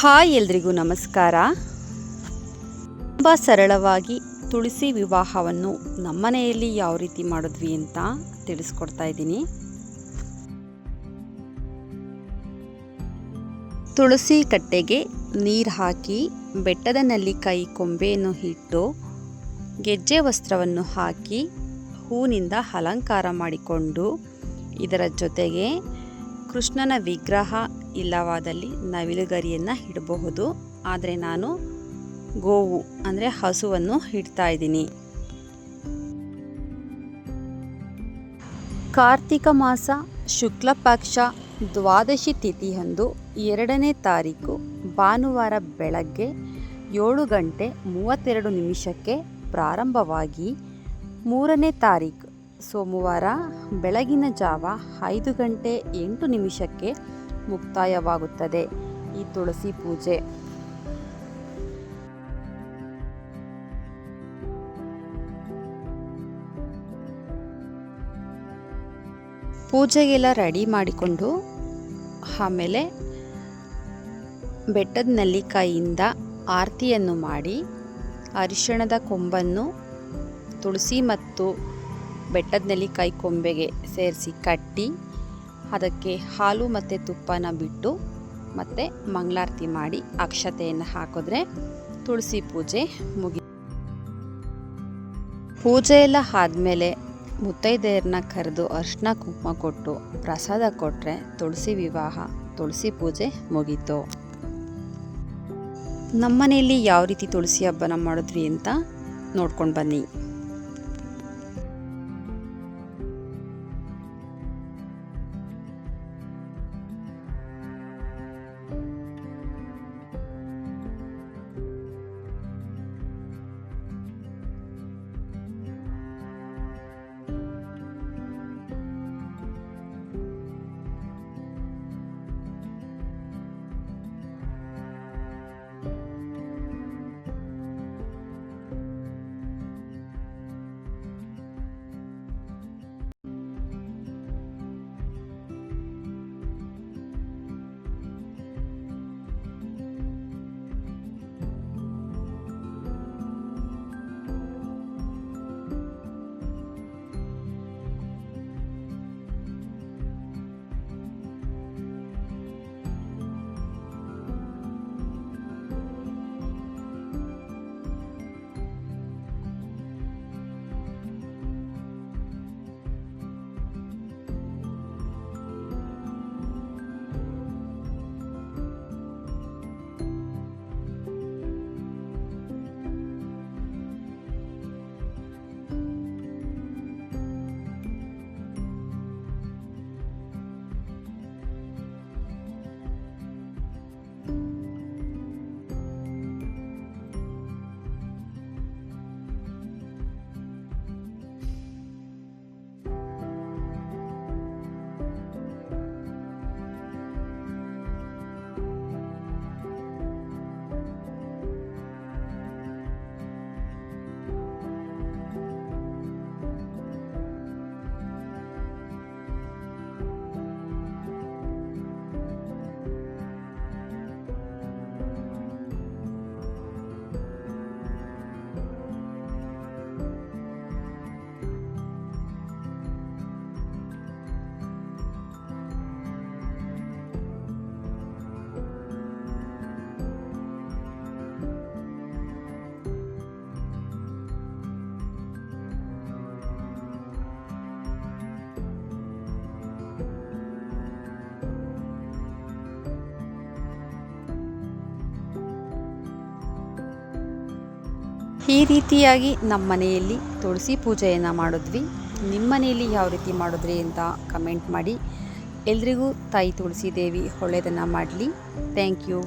Hi ಎಲ್ರಿಗೂ ನಮಸ್ಕಾರ. ತುಂಬ ಸರಳವಾಗಿ ತುಳಸಿ ವಿವಾಹವನ್ನು ನಮ್ಮನೆಯಲ್ಲಿ ಯಾವ ರೀತಿ ಮಾಡಿದ್ವಿ ಅಂತ ತಿಳಿಸ್ಕೊಡ್ತಾ ಇದ್ದೀನಿ. ತುಳಸಿ ಕಟ್ಟೆಗೆ ನೀರು ಹಾಕಿ ಬೆಟ್ಟದ ನಲ್ಲಿಕಾಯಿ ಕೊಂಬೆಯನ್ನು ಇಟ್ಟು ಗೆಜ್ಜೆ ವಸ್ತ್ರವನ್ನು ಹಾಕಿ ಹೂವಿನಿಂದ ಅಲಂಕಾರ ಮಾಡಿಕೊಂಡು ಇದರ ಜೊತೆಗೆ ಕೃಷ್ಣನ ವಿಗ್ರಹ ಇಲ್ಲವಾದಲ್ಲಿ ನವಿಲುಗರಿಯನ್ನು ಇಡಬಹುದು. ಆದರೆ ನಾನು ಗೋವು ಅಂದರೆ ಹಸುವನ್ನು ಇಡ್ತಾ ಇದ್ದೀನಿ. ಕಾರ್ತಿಕ ಮಾಸ, ಶುಕ್ಲ ಪಕ್ಷ, ದ್ವಾದಶಿ ತಿಥಿಯಂದು ಎರಡನೇ ತಾರೀಕು ಭಾನುವಾರ ಬೆಳಗ್ಗೆ ಏಳು ಗಂಟೆ ಮೂವತ್ತೆರಡು ನಿಮಿಷಕ್ಕೆ ಪ್ರಾರಂಭವಾಗಿ ಮೂರನೇ ತಾರೀಕು ಸೋಮವಾರ ಬೆಳಗಿನ ಜಾವ ಐದು ಗಂಟೆ ಎಂಟು ನಿಮಿಷಕ್ಕೆ ಮುಕ್ತಾಯವಾಗುತ್ತದೆ. ಈ ತುಳಸಿ ಪೂಜೆ. ಪೂಜೆಗೆಲ್ಲ ರೆಡಿ ಮಾಡಿಕೊಂಡು ಆಮೇಲೆ ಬೆಟ್ಟದ ನೆಲ್ಲಿಕಾಯಿಯಿಂದ ಆರತಿಯನ್ನು ಮಾಡಿ ಅರಿಶಿಣದ ಕೊಂಬನ್ನು ತುಳಸಿ ಮತ್ತು ಬೆಟ್ಟದ ನೆಲ್ಲಿಕಾಯಿ ಕೊಂಬೆಗೆ ಸೇರಿಸಿ ಕಟ್ಟಿ ಅದಕ್ಕೆ ಹಾಲು ಮತ್ತು ತುಪ್ಪನ ಬಿಟ್ಟು ಮತ್ತು ಮಂಗಳಾರತಿ ಮಾಡಿ ಅಕ್ಷತೆಯನ್ನು ಹಾಕಿದ್ರೆ ತುಳಸಿ ಪೂಜೆ ಮುಗಿ ಪೂಜೆ ಎಲ್ಲ ಆದಮೇಲೆ ಮುತ್ತೈದೆಯರನ್ನ ಕರೆದು ಅರ್ಶಿನ ಕುಂಕುಮ ಕೊಟ್ಟು ಪ್ರಸಾದ ಕೊಟ್ಟರೆ ತುಳಸಿ ವಿವಾಹ, ತುಳಸಿ ಪೂಜೆ ಮುಗೀತು. ನಮ್ಮನೆಯಲ್ಲಿ ಯಾವ ರೀತಿ ತುಳಸಿ ಹಬ್ಬನ ಮಾಡಿದ್ವಿ ಅಂತ ನೋಡ್ಕೊಂಡು ಬನ್ನಿ. ಈ ರೀತಿಯಾಗಿ ನಮ್ಮ ಮನೆಯಲ್ಲಿ ತುಳಸಿ ಪೂಜೆಯನ್ನು ಮಾಡಿದ್ವಿ. ನಿಮ್ಮ ಮನೆಯಲ್ಲಿ ಯಾವ ರೀತಿ ಮಾಡಿದ್ರಿ ಅಂತ ಕಮೆಂಟ್ ಮಾಡಿ. ಎಲ್ರಿಗೂ ತಾಯಿ ತುಳಸಿ ದೇವಿ ಒಳ್ಳೆಯದನ್ನು ಮಾಡಲಿ. Thank you